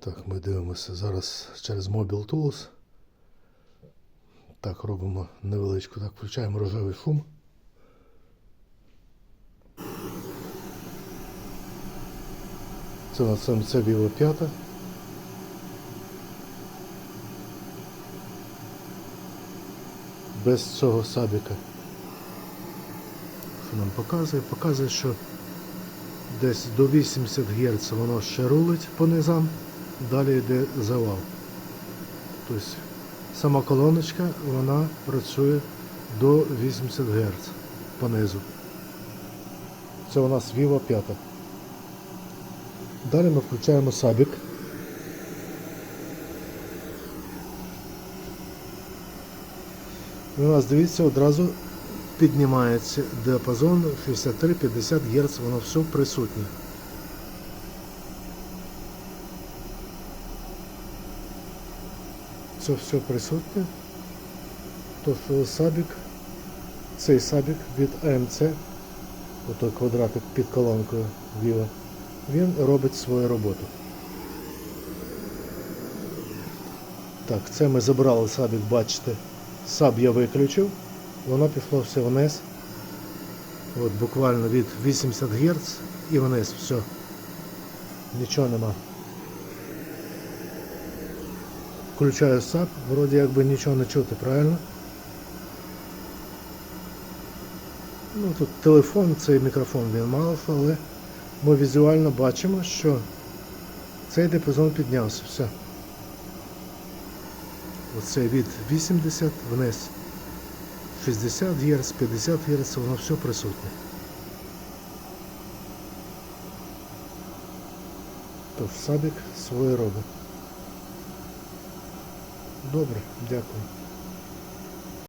Так, ми дивимося зараз через Mobile Tools. Так, робимо невеличку, так, включаємо рожевий шум. Це на цьому це Vivo 5. Без цього сабіка. Що нам показує? Показує, що десь до 80 Гц воно ще рулить по низам, далі йде завал. Тобто сама колоночка вона працює до 80 Гц по низу. Це у нас Vivo 5. Далі ми включаємо сабік. І у нас, дивіться, одразу піднімається діапазон 63-50 Гц, воно все присутнє. Це все присутнє. Тобто сабік, цей сабік від AMC, отой квадратик під колонкою Vivo, він робить свою роботу. Так, це ми забрали сабік, бачите. Саб я виключив, воно пішло все вниз. От буквально від 80 Гц і вниз, все. Нічого нема. Включаю саб, вроді якби нічого не чути, правильно? Ну тут телефон, цей мікрофон він мало, але ми візуально бачимо, що цей диапазон піднявся, все. Оце від 80 вниз. 60 Гц, 50 Гц, воно все присутнє. Тож сабік своє робить. Добре, дякую.